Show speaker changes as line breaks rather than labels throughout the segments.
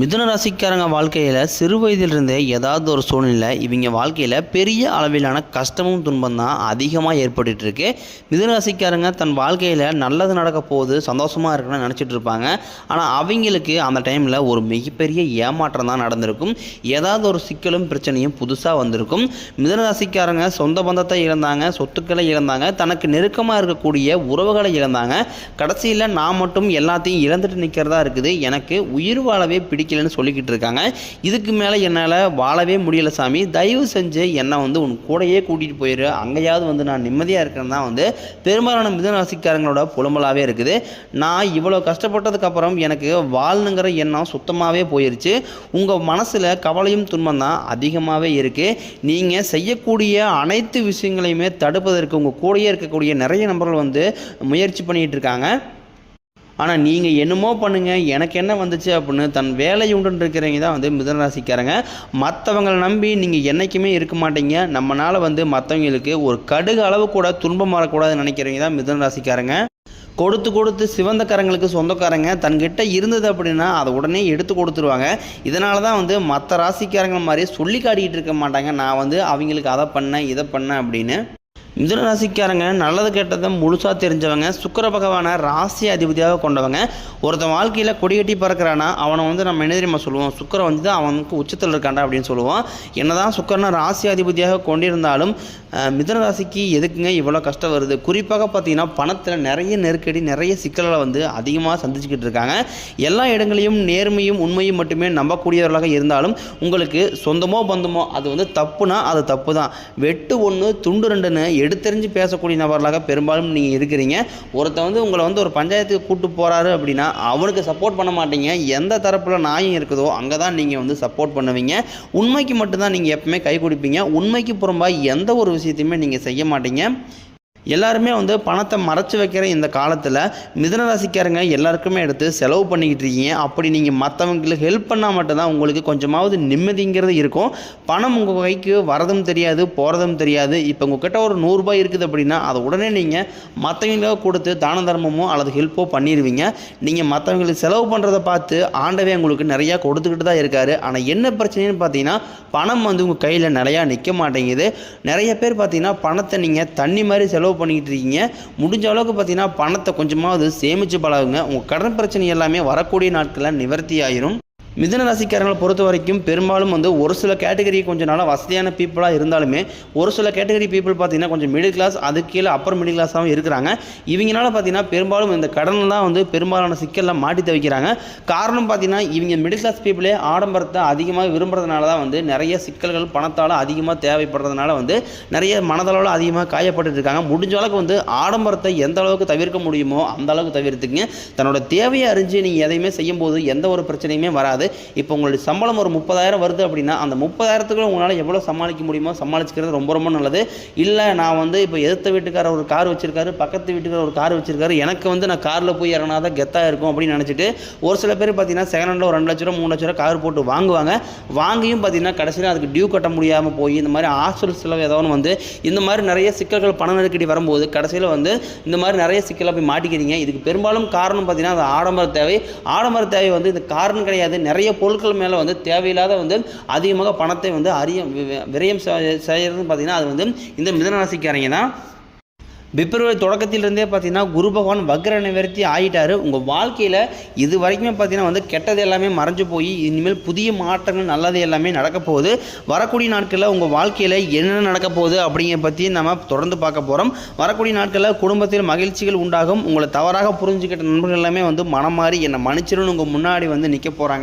மிதுன ராசிக்காரங்க வாழ்க்கையில் சிறு வயதிலிருந்தே ஏதாவது ஒரு சூழ்நிலை இவங்க வாழ்க்கையில் பெரிய அளவிலான கஷ்டமும் துன்பம் தான் அதிகமாக ஏற்பட்டு இருக்கு. மிதுன ராசிக்காரங்க தன் வாழ்க்கையில் நல்லது நடக்க போகுது சந்தோஷமாக இருக்குன்னு நினச்சிட்டு இருப்பாங்க. ஆனால் அவங்களுக்கு அந்த டைமில் ஒரு மிகப்பெரிய ஏமாற்றம் தான் நடந்திருக்கும். ஏதாவது ஒரு சிக்கலும் பிரச்சனையும் புதுசாக வந்திருக்கும். மிதுன ராசிக்காரங்க சொந்த பந்தத்தை இழந்தாங்க சொத்துக்களை இழந்தாங்க தனக்கு நெருக்கமாக இருக்கக்கூடிய உறவுகளை இழந்தாங்க. கடைசியில் நான் மட்டும் எல்லாத்தையும் இழந்துட்டு நிற்கிறதா இருக்குது. எனக்கு உயிர் வாழவே பிடிக்கலன்னு சொல்லிக்கிட்டு இருக்காங்க. இதுக்கு மேலே என்னால் வாழவே முடியல சாமி. தயவு செஞ்சு என்னை வந்து உன் கூடையே கூட்டிகிட்டு போயிரு. அங்கேயாவது வந்து நான் நிம்மதியாக இருக்கிறேன்னு தான் வந்து பெரும்பாலான மிதனராசிக்காரங்களோட புலம்பலாகவே இருக்குது. நான் இவ்வளோ கஷ்டப்பட்டதுக்கப்புறம் எனக்கு வாழணுங்கிற எண்ணம் சுத்தமாகவே போயிருச்சு. உங்கள் மனசில் கவலையும் துன்பம் தான் அதிகமாகவே இருக்குது நீங்கள் செய்யக்கூடிய அனைத்து விஷயங்களையுமே தடுப்பதற்கு உங்கள் கூடயே இருக்கக்கூடிய நிறைய நபர்கள் வந்து முயற்சி பண்ணிகிட்டு இருக்காங்க. ஆனால் நீங்கள் என்னமோ பண்ணுங்கள் எனக்கு என்ன வந்துச்சு அப்படின்னு தன் வேலை உண்டுன்னு இருக்கிறவங்க தான் வந்து மிதனராசிக்காரங்க மற்றவங்களை நம்பி நீங்கள் என்றைக்குமே இருக்க மாட்டீங்க. நம்மளால் வந்து மற்றவங்களுக்கு ஒரு கடுகு அளவு கூட துன்பம் வரக்கூடாதுன்னு நினைக்கிறவங்க தான் மிதனராசிக்காரங்க கொடுத்து கொடுத்து சிவந்த கரங்களுக்கு சொந்தக்காரங்க. தன்கிட்ட இருந்தது அப்படின்னா அதை உடனே எடுத்து கொடுத்துருவாங்க. இதனால தான் வந்து மற்ற ராசிக்காரங்க மாதிரி சொல்லி காட்டிக்கிட்டு இருக்க மாட்டாங்க. நான் வந்து அவங்களுக்கு அதை பண்ணேன் இதை பண்ணேன் அப்படின்னு. மிதுன ராசிக்காரங்க நல்லது கெட்டதை முழுசாக தெரிஞ்சவங்க சுக்கர பகவானை ராசி அதிபதியாக கொண்டவங்க. ஒருத்தன் வாழ்க்கையில் கொடிகட்டி பறக்கிறானா அவனை வந்து நம்ம என்ன தெரியுமா சொல்லுவோம்? சுக்கரை வந்து அவனுக்கு உச்சத்தில் இருக்காண்டா அப்படின்னு சொல்லுவோம். என்னதான் சுக்கரனை ராசி அதிபதியாக கொண்டிருந்தாலும் மிதுன ராசிக்கு எதுக்குங்க இவ்வளோ கஷ்டம் வருது? குறிப்பாக பார்த்தீங்கன்னா பணத்தில் நிறைய நெருக்கடி நிறைய சிக்கல்களை வந்து அதிகமாக சந்திச்சுக்கிட்டு இருக்காங்க. எல்லா இடங்களையும் நேர்மையும் உண்மையும் மட்டுமே நம்பக்கூடியவர்களாக இருந்தாலும் உங்களுக்கு சொந்தமோ பந்தமோ அது வந்து தப்புனா அது தப்பு தான் வெட்டு ஒன்று துண்டு ரெண்டுன்னு எடுத்தறிஞ்சு பேசக்கூடிய நபர்களாக பெரும்பாலும் நீங்கள் இருக்கிறீங்க. ஒருத்தன் வந்து உங்களை வந்து ஒரு பஞ்சாயத்துக்கு கூட்டு போகிறாரு அப்படின்னா அவனுக்கு சப்போர்ட் பண்ண மாட்டீங்க. எந்த தரப்பில் நியாயம் இருக்குதோ அங்கே தான் நீங்கள் வந்து சப்போர்ட் பண்ணுவீங்க. உண்மைக்கு மட்டும்தான் நீங்கள் எப்பவுமே கை கொடுப்பீங்க. உண்மைக்கு புறம்பாக எந்த ஒரு விஷயத்தையுமே நீங்கள் செய்ய மாட்டீங்க. எல்லாருமே வந்து பணத்தை மறைச்சு வைக்கிற இந்த காலத்தில் மிதன ராசிக்காரங்க எல்லாருக்குமே எடுத்து செலவு பண்ணிக்கிட்டு இருக்கீங்க. அப்படி நீங்கள் மற்றவங்களுக்கு ஹெல்ப் பண்ணால் மட்டும்தான் உங்களுக்கு கொஞ்சமாவது நிம்மதிங்கிறது இருக்கும். பணம் உங்கள் கைக்கு வரதும் தெரியாது போகிறதும் தெரியாது. இப்போ உங்ககிட்ட ஒரு நூறுரூபா இருக்குது அப்படின்னா அதை உடனே நீங்கள் மற்றவங்களுக்காக கொடுத்து தான தர்மமோ அல்லது ஹெல்ப்போ பண்ணிடுவீங்க நீங்கள் மற்றவங்களுக்கு செலவு பண்ணுறதை பார்த்து ஆண்டவே உங்களுக்கு நிறையா கொடுத்துக்கிட்டு தான் இருக்கார். ஆனால் என்ன பிரச்சனைன்னு பார்த்தீங்கன்னா பணம் வந்து உங்கள் கையில் நிறையா நிற்க மாட்டேங்குது. நிறைய பேர் பார்த்தீங்கன்னா பணத்தை நீங்கள் தண்ணி மாதிரி செலவு பண்ணிக்கிட்டு இருக்கீங்க. முடிஞ்ச அளவுக்கு பார்த்தீங்கன்னா பணத்தை கொஞ்சமாவது சேமித்து பழகுங்க. உங்கள் கடன் பிரச்சனை எல்லாமே வரக்கூடிய நாட்களில் நிவர்த்தி ஆயிரும். மிதன ராசிக்காரங்களை பொறுத்த வரைக்கும் பெரும்பாலும் வந்து ஒரு சில கேட்டகரி கொஞ்சம் நாளாக வசதியான பீப்புளாக இருந்தாலுமே ஒரு சில கேட்டகரி பீப்புள் பார்த்தீங்கன்னா கொஞ்சம் மிடில் கிளாஸ் அது கீழே அப்பர் மிடில் கிளாஸாகவும் இருக்கிறாங்க. இவங்களால பார்த்தீங்கன்னா பெரும்பாலும் இந்த கடன் தான் வந்து பெரும்பாலான சிக்கலில் மாட்டி தவிக்கிறாங்க. காரணம் பார்த்தீங்கன்னா இவங்க மிடில் கிளாஸ் பீப்புளே ஆடம்பரத்தை அதிகமாக விரும்புறதுனால தான் வந்து நிறைய சிக்கல்கள் பணத்தால் அதிகமாக தேவைப்படுறதுனால வந்து நிறைய மனதளவில் அதிகமாக காயப்பட்டு இருக்காங்க. முடிஞ்ச அளவுக்கு வந்து ஆடம்பரத்தை எந்த அளவுக்கு தவிர்க்க முடியுமோ அந்த அளவுக்கு தவிர்த்துக்குங்க. தன்னோட தேவையை அறிஞ்சு நீங்கள் எதையுமே செய்யும்போது எந்த ஒரு பிரச்சனையுமே வராது. இப்போ உங்களுடைய சம்பளம் ஒரு முப்பதாயிரம் வருது அப்படின்னா அந்த முப்பதாயிரத்துக்குள்ள உங்களால் எவ்வளோ சமாளிக்க முடியுமோ சமாளிச்சுக்கிறது ரொம்ப ரொம்ப நல்லது. இல்லை நான் வந்து இப்போ எதிர்த்த வீட்டுக்காரர் ஒரு கார் வச்சிருக்காரு பக்கத்து வீட்டுக்காரர் ஒரு கார் வச்சிருக்காரு எனக்கு வந்து நான் காரில் போய் இறங்கினா தான் கெத்தாக இருக்கும் அப்படின்னு நினச்சிட்டு ஒரு சில பேர் பார்த்தீங்கன்னா செகண்ட் ஹேண்டில் ஒரு ரெண்டு லட்ச ரூபா மூணு லட்ச ரூபா கார் போட்டு வாங்குவாங்க. வாங்கியும் பார்த்தீங்கன்னா கடைசியில் அதுக்கு டியூ கட்ட முடியாமல் போய் இந்த மாதிரி ஹாஸ்டல் செலவு ஏதோ ஒன்று வந்து இந்த மாதிரி நிறைய சிக்கல்கள் பண நெருக்கடி வரும்போது கடைசியில் வந்து இந்த மாதிரி நிறைய சிக்கலாக போய் மாட்டிக்கிறீங்க. இதுக்கு பெரும்பாலும் காரணம் பார்த்தீங்கன்னா அது ஆடம்பர தேவை. ஆடம்பர தேவை வந்து இது காரணம் கிடையாது. நிறைய பொருட்கள் மேலே வந்து தேவையில்லாத வந்து அதிகமாக பணத்தை வந்து அறிய வி- விரயம் செய்கிறதுன்னு பார்த்தீங்கன்னா அது வந்து இந்த மிதனராசிக்காரங்க தான். பிப்ரவரி தொடக்கத்திலிருந்தே பார்த்தீங்கன்னா குரு பகவான் வக்ர நிவர்த்தி ஆகிட்டார் உங்கள் வாழ்க்கையில் இது வரைக்குமே பார்த்தீங்கன்னா வந்து கெட்டது எல்லாமே மறைஞ்சு போய் இனிமேல் புதிய மாற்றங்கள் நல்லது எல்லாமே நடக்க போகுது. வரக்கூடிய நாட்களில் உங்கள் வாழ்க்கையில் என்னென்ன நடக்க போகுது அப்படிங்கிற பற்றி நம்ம தொடர்ந்து பார்க்க போகிறோம் வரக்கூடிய நாட்களில் குடும்பத்தில் மகிழ்ச்சிகள் உண்டாகும். உங்களை தவறாக புரிஞ்சுக்கிட்ட நண்பர்கள் எல்லாமே வந்து மனம் மாறி என்னை மன்னிச்சிருன்னு உங்கள் முன்னாடி வந்து நிற்க போகிறாங்க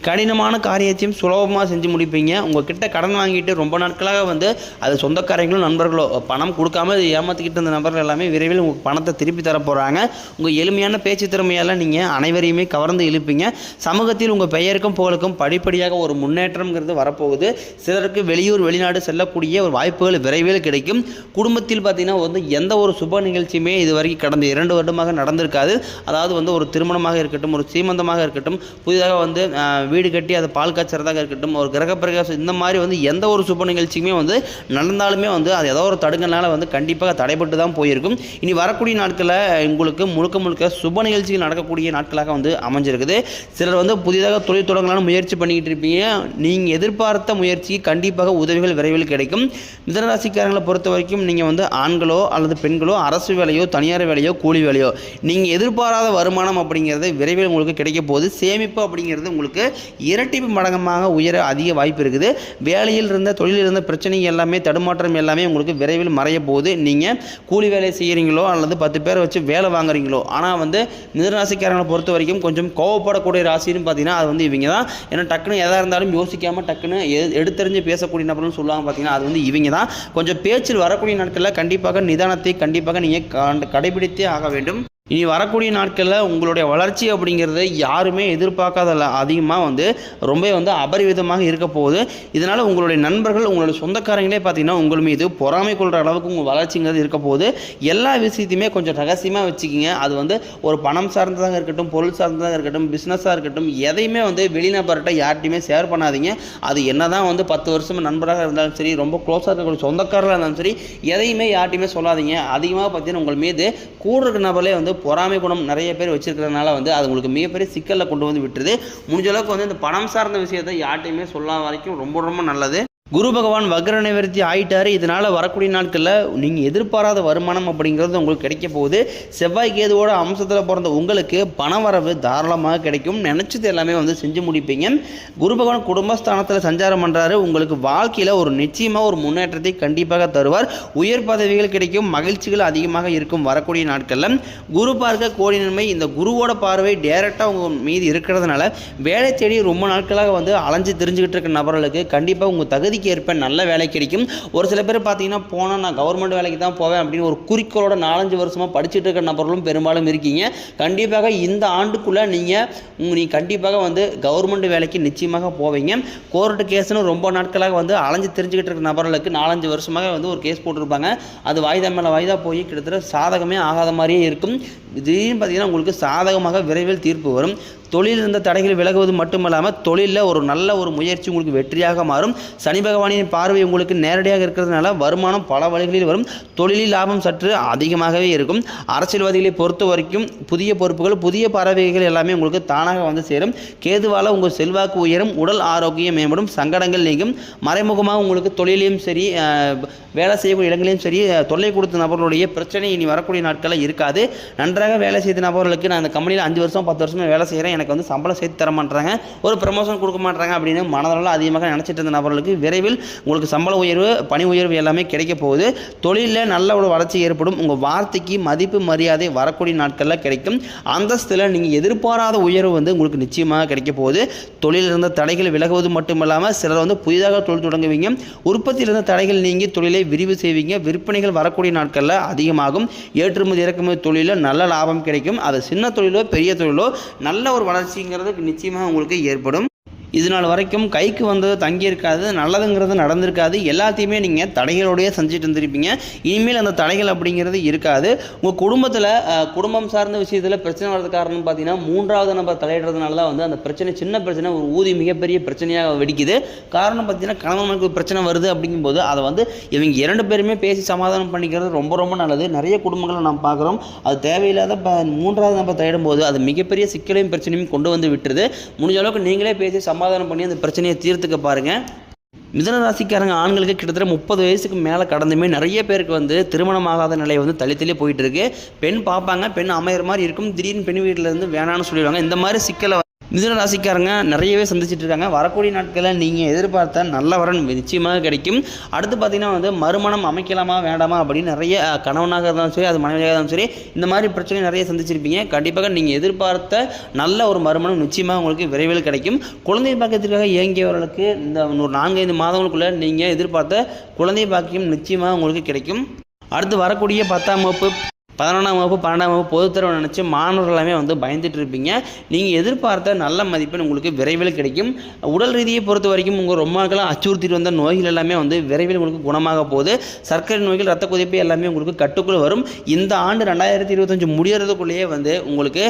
கடினமான காரியத்தையும் சுலபமாக செஞ்சு முடிப்பீங்க. உங்ககிட்ட கடன் வாங்கிட்டு ரொம்ப நாட்களாக வந்து அது சொந்தக்காரங்களும் நண்பர்களோ பணம் கொடுக்காம இது ஏமாற்றிக்கிட்டு இருந்த நபர்கள் எல்லாமே விரைவில் உங்கள் பணத்தை திருப்பி தர போகிறாங்க உங்கள் எளிமையான பேச்சு திறமையால் நீங்கள் அனைவரையுமே கவர்ந்து இழுப்பீங்க. சமூகத்தில் உங்கள் பெயருக்கும் புகழுக்கும் படிப்படியாக ஒரு முன்னேற்றம்ங்கிறது வரப்போகுது. சிலருக்கு வெளியூர் வெளிநாடு செல்லக்கூடிய ஒரு வாய்ப்புகள் விரைவில் கிடைக்கும். குடும்பத்தில் பார்த்தீங்கன்னா வந்து எந்த ஒரு சுப நிகழ்ச்சியுமே இது வரைக்கும் கடந்த இரண்டு வருடமாக நடந்திருக்காது. அதாவது வந்து ஒரு திருமணமாக இருக்கட்டும் ஒரு சீமந்தமாக இருக்கட்டும் புதிதாக வந்து வீடு கட்டி அதை பால் காய்ச்சறதாக இருக்கட்டும் ஒரு கிரகப்பிரகாசம் இந்த மாதிரி வந்து எந்த ஒரு சுப நிகழ்ச்சியுமே வந்து நடந்தாலுமே வந்து அது ஏதோ ஒரு தடுங்கனால வந்து கண்டிப்பாக தடைப்பட்டு தான் போயிருக்கும். இனி வரக்கூடிய நாட்களில் உங்களுக்கு முழுக்க முழுக்க சுப நிகழ்ச்சிகள் நடக்கக்கூடிய நாட்களாக வந்து அமைஞ்சிருக்குது. சிலர் வந்து புதிதாக தொழில் தொடங்கலாம்னு முயற்சி பண்ணிக்கிட்டு இருப்பீங்க. நீங்கள் எதிர்பார்த்த முயற்சிக்கு கண்டிப்பாக உதவிகள் விரைவில் கிடைக்கும். மிதனராசிக்காரங்களை பொறுத்த வரைக்கும் நீங்கள் வந்து ஆண்களோ அல்லது பெண்களோ அரசு வேலையோ தனியார் வேலையோ கூலி வேலையோ நீங்கள் எதிர்பாராத வருமானம் அப்படிங்கிறது விரைவில் உங்களுக்கு கிடைக்க போகுது. சேமிப்பு அப்படிங்கிறது உங்களுக்கு இரட்டிப்பு மடங்கமாக உயர அதிக வாய்ப்பு இருக்குது. வேலையில் இருந்த தொழிலில் இருந்த பிரச்சனை எல்லாமே தடுமாற்றம் எல்லாமே உங்களுக்கு விரைவில் மறைய போகுது. நீங்கள் கூலி வேலை செய்கிறீங்களோ அல்லது பத்து பேரை வச்சு வேலை வாங்குறீங்களோ ஆனால் வந்து மிதராசிக்காரங்களை பொறுத்த வரைக்கும் கொஞ்சம் கோவப்படக்கூடிய ராசின்னு பார்த்தீங்கன்னா அது வந்து இவங்க தான். ஏன்னா டக்குன்னு எதாக இருந்தாலும் யோசிக்காமல் டக்குன்னு எடுத்தறிஞ்சு பேசக்கூடிய நபர்னு சொல்லுவாங்க பார்த்தீங்கன்னா அது வந்து இவங்க தான். கொஞ்சம் பேச்சில் வரக்கூடிய நாட்களில் கண்டிப்பாக நிதானத்தை கண்டிப்பாக நீங்கள் கடைபிடித்தே ஆக வேண்டும். இனி வரக்கூடிய நாட்களில் உங்களுடைய வளர்ச்சி அப்படிங்கிறது யாருமே எதிர்பார்க்காதல்ல. அதிகமாக வந்து ரொம்ப வந்து அபரிவிதமாக இருக்க போகுது. இதனால் உங்களுடைய நண்பர்கள் உங்களுடைய சொந்தக்காரங்களே பார்த்தீங்கன்னா உங்கள் மீது பொறாமை கொள்கிற அளவுக்கு உங்கள் வளர்ச்சிங்கிறது இருக்க போகுது. எல்லா விஷயத்தையுமே கொஞ்சம் ரகசியமாக வச்சுக்கிங்க. அது வந்து ஒரு பணம் சார்ந்ததாக இருக்கட்டும் பொருள் சார்ந்ததாக இருக்கட்டும் பிஸ்னஸாக இருக்கட்டும் எதையுமே வந்து வெளிநபர்கிட்ட யார்ட்டையுமே ஷேர் பண்ணாதீங்க. அது என்னதான் வந்து பத்து வருஷம் நண்பராக இருந்தாலும் சரி ரொம்ப க்ளோஸாக இருக்கக்கூடிய சொந்தக்காரராக இருந்தாலும் சரி எதையுமே யார்ட்டையுமே சொல்லாதீங்க. அதிகமாக பார்த்தீங்கன்னா உங்கள் மீது கூட இருக்கிற நபர்களே வந்து பொறாமை குணம் நிறைய பேர் வச்சிருக்கிறதுனால வந்து அது உங்களுக்கு மிகப்பெரிய சிக்கலில் கொண்டு வந்து விட்டுருது. முடிஞ்ச அளவுக்கு வந்து இந்த பணம் சார்ந்த விஷயத்தை யார்ட்டையுமே சொல்லாத வரைக்கும் ரொம்ப ரொம்ப நல்லது. குரு பகவான் வக்ர நிவர்த்தி ஆயிட்டாரு இதனால் வரக்கூடிய நாட்களில் நீங்கள் எதிர்பாராத வருமானம் அப்படிங்கிறது உங்களுக்கு கிடைக்க போகுது. செவ்வாய் கேதுவோட அம்சத்தில் பிறந்த உங்களுக்கு பணவரவு தாராளமாக கிடைக்கும். நினச்சது எல்லாமே வந்து செஞ்சு முடிப்பீங்க. குரு பகவான் குடும்பஸ்தானத்தில் சஞ்சாரம் பண்ணுறாரு உங்களுக்கு வாழ்க்கையில் ஒரு நிச்சயமாக ஒரு முன்னேற்றத்தை கண்டிப்பாக தருவார். உயர் பதவிகள் கிடைக்கும் மகிழ்ச்சிகள் அதிகமாக இருக்கும் வரக்கூடிய நாட்களில். குரு பார்க்க கோடி நன்மை. இந்த குருவோட பார்வை டேரெக்டாக உங்கள் மீது இருக்கிறதுனால வேலை தேடி ரொம்ப நாட்களாக வந்து அலைஞ்சு தெரிஞ்சுக்கிட்டு இருக்க நபர்களுக்கு கண்டிப்பாக உங்கள் தகுதி தகுதிக்கு ஏற்ப நல்ல வேலை கிடைக்கும். ஒரு சில பேர் பார்த்தீங்கன்னா போனால் நான் கவர்மெண்ட் வேலைக்கு தான் போவேன் அப்படின்னு ஒரு குறிக்கோளோட நாலஞ்சு வருஷமாக படிச்சுட்டு இருக்க நபர்களும் பெரும்பாலும் இருக்கீங்க. கண்டிப்பாக இந்த ஆண்டுக்குள்ளே நீங்கள் நீ கண்டிப்பாக வந்து கவர்மெண்ட் வேலைக்கு நிச்சயமாக போவீங்க. கோர்ட்டு கேஸ்னு ரொம்ப நாட்களாக வந்து அலைஞ்சு தெரிஞ்சுக்கிட்டு இருக்க நபர்களுக்கு நாலஞ்சு வருஷமாக வந்து ஒரு கேஸ் போட்டிருப்பாங்க. அது வாய்தா மேலே வாய்தா போய் கிட்டத்தட்ட சாதகமே ஆகாத மாதிரியே இருக்கும். திடீர்னு பார்த்தீங்கன்னா உங்களுக்கு சாதகமாக விரைவில் தீர்ப்பு வரும். தொழில் இருந்த தடைகள் விலகுவது மட்டுமல்லாமல் தொழிலில் ஒரு நல்ல ஒரு முயற்சி உங்களுக்கு வெற்றியாக மாறும். சனி பகவானின் பார்வை உங்களுக்கு நேரடியாக இருக்கிறதுனால வருமானம் பல வழிகளில் வரும். தொழிலில் லாபம் சற்று அதிகமாகவே இருக்கும். அரசியல்வாதிகளை பொறுத்த வரைக்கும் புதிய பொறுப்புகள் புதிய பறவைகள் எல்லாமே உங்களுக்கு தானாக வந்து சேரும். கேதுவால் உங்கள் செல்வாக்கு உயரும். உடல் ஆரோக்கியம் மேம்படும். சங்கடங்கள் நீங்கும். மறைமுகமாக உங்களுக்கு தொழிலையும் சரி வேலை செய்யக்கூடிய இடங்களையும் சரி தொல்லை கொடுத்த நபர்களுடைய பிரச்சனை இனி வரக்கூடிய நாட்களில் இருக்காது. நன்றாக வேலை செய்த நபர்களுக்கு நான் அந்த கம்பெனியில் அஞ்சு வருஷம் பத்து வருஷமாக வேலை செய்கிறேன் எனக்கு வந்து சம்பளம் சேர்த்து தர மாட்டாங்க ஒரு ப்ரமோஷன் கொடுக்க மாட்டாங்க அப்படின்னு மனதளவில் அதிகமாக நினச்சிட்டு இருந்த நபர்களுக்கு விரைவில் உங்களுக்கு சம்பள உயர்வு பணி உயர்வு எல்லாமே கிடைக்க போகுது. தொழிலில் நல்ல ஒரு வளர்ச்சி ஏற்படும். உங்கள் வார்த்தைக்கு மதிப்பு மரியாதை வரக்கூடிய நாட்களில் கிடைக்கும். அந்தஸ்தில் நீங்கள் எதிர்பாராத உயர்வு வந்து உங்களுக்கு நிச்சயமாக கிடைக்க போகுது. தொழிலில் இருந்த தடைகள் விலகுவது மட்டுமல்லாமல் சிலர் வந்து புதிதாக தொழில் தொடங்குவீங்க. உற்பத்தியில் இருந்த தடைகள் நீங்கி தொழிலை விரிவு செய்வீங்க. விற்பனைகள் வரக்கூடிய நாட்களில் அதிகமாகும். ஏற்றுமதி இறக்குமதி தொழிலில் நல்ல லாபம் கிடைக்கும். அது சின்ன தொழிலோ பெரிய தொழிலோ நல்ல ஒரு வளர்ச்சிங்கிறது நிச்சயமாக உங்களுக்கு ஏற்படும். இது நாள் வரைக்கும் கைக்கு வந்தது தங்கியிருக்காது நல்லதுங்கிறது நடந்திருக்காது. எல்லாத்தையுமே நீங்கள் தடைகளோடையே செஞ்சுட்டு இருந்திருப்பீங்க. இனிமேல் அந்த தடைகள் அப்படிங்கிறது இருக்காது. உங்கள் குடும்பத்தில் குடும்பம் சார்ந்த விஷயத்தில் பிரச்சனை வர்றது காரணம் பார்த்தீங்கன்னா மூன்றாவது நபர் தலையிடுறதுனால தான் வந்து அந்த பிரச்சனை சின்ன பிரச்சனை ஒரு ஊதி மிகப்பெரிய பிரச்சனையாக வெடிக்குது. காரணம் பார்த்தீங்கன்னா கணவனுக்கு பிரச்சனை வருது அப்படிங்கும்போது அதை வந்து இவங்க இரண்டு பேருமே பேசி சமாதானம் பண்ணிக்கிறது ரொம்ப ரொம்ப நல்லது. நிறைய குடும்பங்களை நாம் பார்க்குறோம். அது தேவையில்லாத ப மூன்றாவது நபர் தலையிடும் போது அது மிகப்பெரிய சிக்கலையும் பிரச்சனையும் கொண்டு வந்து விட்டுருது. முடிஞ்ச அளவுக்கு நீங்களே பேசி சம சமாதானம் பண்ணி அந்த பிரச்சனையை தீர்த்துக்க பாருங்கள் மிதன ராசிக்காரங்க ஆண்களுக்கு கிட்டத்தட்ட முப்பது வயசுக்கு மேலே கடந்துமே நிறைய பேருக்கு வந்து திருமணமாகாத நிலை வந்து தள்ளி தள்ளி போயிட்டு இருக்கு. பெண் பார்ப்பாங்க பெண் அமையிற மாதிரி இருக்கும். திடீர்னு பெண் வீட்டில் இருந்து வேணான்னு சொல்லிடுவாங்க. இந்த மாதிரி சிக்கலை மிதுன ராசிக்காரங்க நிறையவே சந்திச்சிட்டு இருக்காங்க. வரக்கூடிய நாட்களில் நீங்கள் எதிர்பார்த்த நல்ல வரன் நிச்சயமாக கிடைக்கும். அடுத்து பார்த்தீங்கன்னா வந்து மறுமணம் அமைக்கலாமா வேண்டாமா அப்படின்னு நிறைய கணவனாக இருந்தாலும் சரி அது மனைவியாக இருந்தாலும் சரி இந்த மாதிரி பிரச்சனை நிறைய சந்திச்சிருப்பீங்க. கண்டிப்பாக நீங்கள் எதிர்பார்த்த நல்ல ஒரு மறுமணம் நிச்சயமாக உங்களுக்கு விரைவில் கிடைக்கும். குழந்தை பாக்கியத்திற்காக இயங்கியவர்களுக்கு இந்த ஒரு நான்கைந்து மாதங்களுக்குள்ளே நீங்கள் எதிர்பார்த்த குழந்தை பாக்கியம் நிச்சயமாக உங்களுக்கு கிடைக்கும். அடுத்து வரக்கூடிய பத்தாம் வகுப்பு பதினொன்றாம் வகுப்பு பன்னெண்டாம் வகுப்பு பொதுத்தரவை நினச்சி மாணவர்கள் எல்லாமே வந்து பயந்துட்டு இருப்பீங்க. நீங்கள் எதிர்பார்த்த நல்ல மதிப்பெண் உங்களுக்கு விரைவில் கிடைக்கும். உடல் ரீதியை பொறுத்த வரைக்கும் உங்கள் ரொம்ப நாட்களாக அச்சுறுத்திட்டு வந்த நோய்கள் எல்லாமே வந்து விரைவில் உங்களுக்கு குணமாக போகுது. சர்க்கரை நோய்கள் ரத்த கொதிப்பு எல்லாமே உங்களுக்கு கட்டுக்குள் வரும். இந்த ஆண்டு ரெண்டாயிரத்தி இருபத்தஞ்சு முடியறதுக்குள்ளேயே வந்து உங்களுக்கு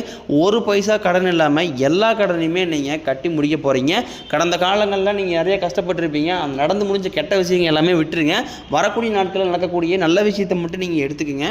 ஒரு பைசா கடன் இல்லாமல் எல்லா கடனையுமே நீங்கள் கட்டி முடிக்க போகிறீங்க கடந்த காலங்களில் நீங்கள் நிறைய கஷ்டப்பட்டிருப்பீங்க. அந்த நடந்து முடிஞ்ச கெட்ட விஷயங்கள் எல்லாமே விட்டுருங்க. வரக்கூடிய நாட்களில் நடக்கக்கூடிய நல்ல விஷயத்தை மட்டும் நீங்கள் எடுத்துக்கங்க.